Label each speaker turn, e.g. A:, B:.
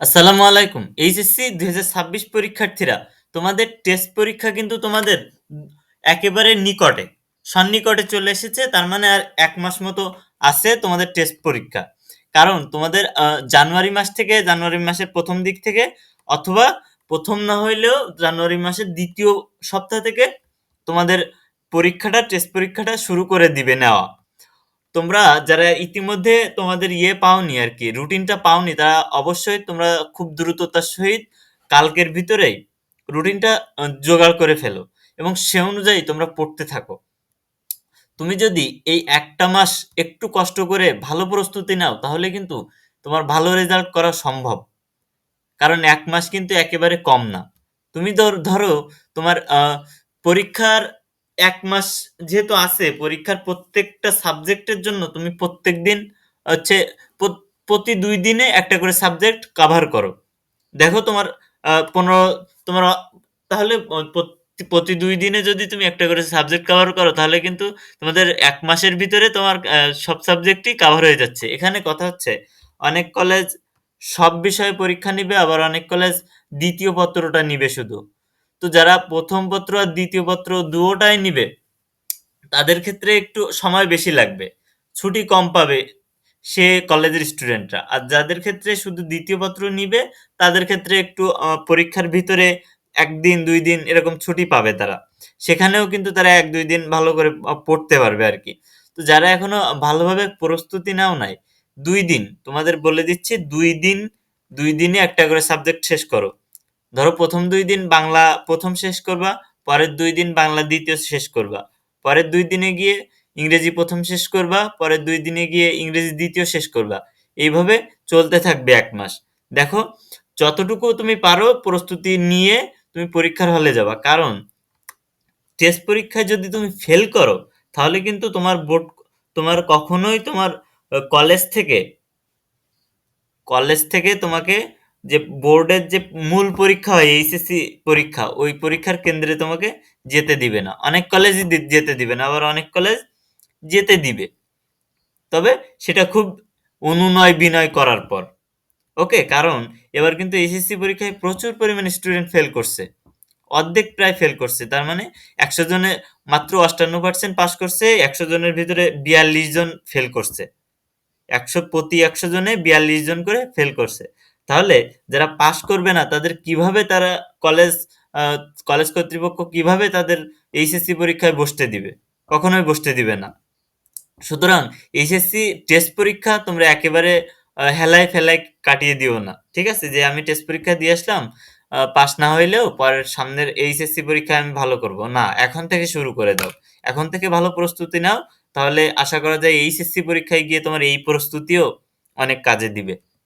A: আসসালামু আলাইকুম। এইচএসসি দুই ছাব্বিশ পরীক্ষার্থীরা, তোমাদের টেস্ট পরীক্ষা কিন্তু তোমাদের একেবারে নিকটে, সন্নিকটে চলে এসেছে, তার মানে আর এক মাস মতো আছে তোমাদের টেস্ট পরীক্ষা। কারণ তোমাদের জানুয়ারি মাস থেকে, জানুয়ারি মাসের প্রথম দিক থেকে, অথবা প্রথম না হইলেও জানুয়ারি মাসের দ্বিতীয় সপ্তাহ থেকে তোমাদের পরীক্ষাটা টেস্ট পরীক্ষাটা শুরু করে দিবে নেওয়া। তোমরা যারা ইতিমধ্যে তোমাদের ইয়ে পাওনি আর কি, রুটিনটা পাওনি, তারা অবশ্যই তোমরা খুব দ্রুততার সহিত কালকের ভিতরেই রুটিনটা জোগাড় করে ফেলো এবং সে অনুযায়ী তোমরা পড়তে থাকো। তুমি যদি এই একটা মাস একটু কষ্ট করে ভালো প্রস্তুতি নাও, তাহলে কিন্তু তোমার ভালো রেজাল্ট করা সম্ভব। কারণ এক মাস কিন্তু একেবারে কম না। তুমি ধর- ধরো তোমার পরীক্ষার এক মাস যেহেতু আছে, পরীক্ষার প্রত্যেকটা সাবজেক্টের জন্য তুমি প্রত্যেক দিন হচ্ছে প্রতি দুই দিনে একটা করে সাবজেক্ট কাভার করো। দেখো তোমার পনেরো, তোমার, তাহলে প্রতি দুই দিনে যদি তুমি একটা করে সাবজেক্ট কভার করো, তাহলে কিন্তু তোমাদের এক মাসের ভিতরে তোমার সব সাবজেক্টই কাভার হয়ে যাচ্ছে। এখানে কথা হচ্ছে, অনেক কলেজ সব বিষয়ে পরীক্ষা নিবে, আবার অনেক কলেজ দ্বিতীয় পত্রটা নিবে শুধু। তো যারা প্রথম পত্র আর দ্বিতীয় পত্র দুটোটাই নিবে, তাদের ক্ষেত্রে একটু সময় বেশি লাগবে। ছুটি কম পাবে সে কলেজের স্টুডেন্টরা আর যাদের ক্ষেত্রে শুধু দ্বিতীয় পত্র নিবে, তাদের ক্ষেত্রে একটু পরীক্ষার ভিতরে একদিন, দুই দিন এরকম ছুটি পাবে তারা। সেখানেও কিন্তু তারা এক, দুই দিন ভালো করে পড়তে পারবে আর কি। তো যারা এখনও ভালোভাবে প্রস্তুতি নাও নাই, দুই দিন, তোমাদের বলে দিচ্ছি, দুই দিন, দুই দিনে একটা করে সাবজেক্ট শেষ করো। ধরো প্রথম দুই দিন বাংলা প্রথম শেষ করবা, পরের দুই দিন বাংলা দ্বিতীয় শেষ করবা। পরের দুই দিনে গিয়ে ইংরেজি প্রথম শেষ করবা, পরের দুই দিনে গিয়ে ইংরেজি দ্বিতীয় শেষ করবা। এইভাবে চলতে থাকবে এক মাস। দেখো, যতটুকু তুমি পারো প্রস্তুতি নিয়ে তুমি পরীক্ষার হলে যাবা। কারণ টেস্ট পরীক্ষায় যদি তুমি ফেল করো, তাহলে কিন্তু তোমার বোর্ড তোমার কখনোই তোমার কলেজ থেকে কলেজ থেকে তোমাকে যে বোর্ডের যে মূল পরীক্ষা হয়, এইচএসসি পরীক্ষা, ওই পরীক্ষার কেন্দ্রে তোমাকে যেতে দিবে না। অনেক কলেজই যেতে দিবে না, আবার অনেক কলেজ যেতে দিবে। তবে সেটা খুব অনুনয় বিনয় করার পর। ওকে? কারণ এবার কিন্তু এইচএসসি পরীক্ষায় প্রচুর পরিমাণে স্টুডেন্ট ফেল করছে। অর্ধেক প্রায় ফেল করছে। তার মানে একশো জনে মাত্র অষ্টান্ন পার্সেন্ট পাস করছে, একশো জনের ভিতরে বিয়াল্লিশ জন ফেল করছে। একশো প্রতি একশো জনে বিয়াল্লিশ জন করে ফেল করছে। তাহলে যারা পাশ করবে না, তাদের কীভাবে তারা কলেজ কলেজ কর্তৃপক্ষ কীভাবে তাদের এইচএসসি পরীক্ষায় বসতে দিবে? কখনোই বসতে দিবে না। সুতরাং এইচএসসি টেস্ট পরীক্ষা তোমরা একেবারে হেলায় ফেলায় কাটিয়ে দিও না, ঠিক আছে? যে আমি টেস্ট পরীক্ষা দিয়ে আসলাম পাস না হইলেও পরের সামনের এইচএসসি পরীক্ষায় আমি ভালো করব। না, এখন থেকে শুরু করে দাও। এখন থেকে ভালো প্রস্তুতি নাও, তাহলে আশা করা যায় এইচএসসি পরীক্ষায় গিয়ে তোমার এই প্রস্তুতিও অনেক কাজে দিবে।